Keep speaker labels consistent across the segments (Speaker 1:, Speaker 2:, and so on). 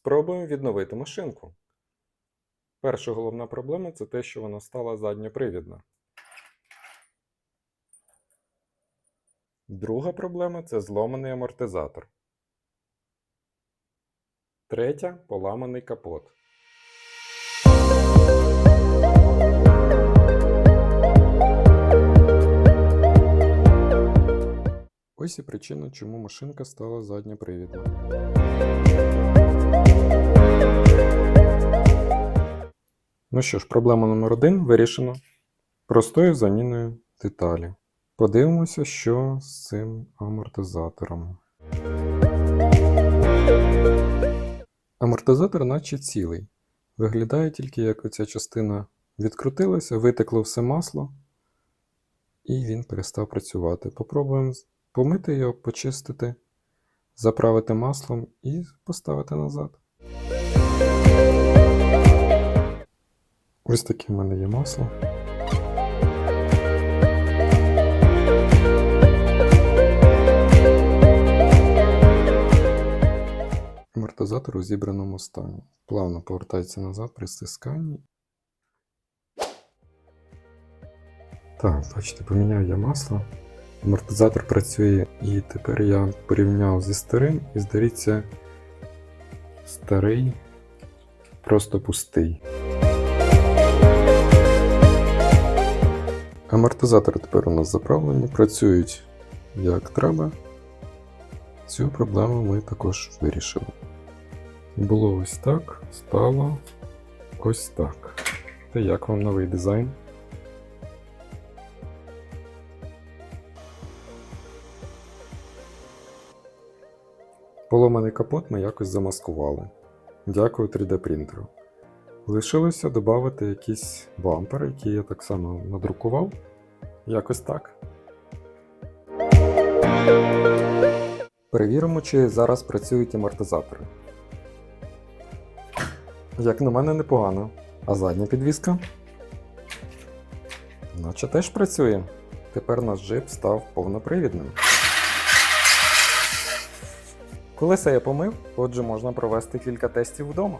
Speaker 1: Спробуємо відновити машинку. Перша головна проблема це те, що вона стала задньопривідна. Друга проблема це зломаний амортизатор. Третя поламаний капот. Ось і причина, чому машинка стала задньопривідна. Ну що ж, проблема номер один вирішена простою заміною деталі. Подивимося, що з цим амортизатором. Амортизатор наче цілий. Виглядає тільки, як оця частина відкрутилася, витекло все масло, і він перестав працювати. Попробуємо помити його, почистити, заправити маслом і поставити назад. Ось таке в мене є масло. Амортизатор у зібраному стані. Плавно повертається назад при стисканні. Так, бачите, поміняв я масло. Амортизатор працює, і тепер я порівняв зі старим, і здається, старий просто пустий. Амортизатори тепер у нас заправлені, працюють як треба. Цю проблему ми також вирішили. Було ось так, стало ось так. Та як вам новий дизайн? Поломаний капот ми якось замаскували. Дякую 3D принтеру. Лишилося додати якийсь бампер, який я так само надрукував. Якось так. Перевіримо, чи зараз працюють амортизатори. Як на мене, непогано. А задня підвіска? Наче теж працює. Тепер наш джип став повнопривідним. Колеса я помив, отже, можна провести кілька тестів вдома.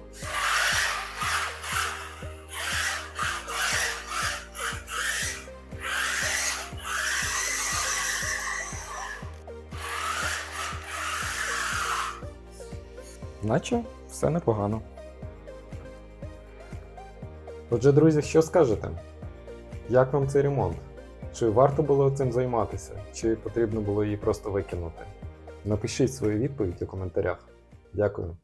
Speaker 1: Наче все непогано. Отже, друзі, що скажете? Як вам цей ремонт? Чи варто було цим займатися, чи потрібно було її просто викинути? Напишіть свою відповідь у коментарях. Дякую.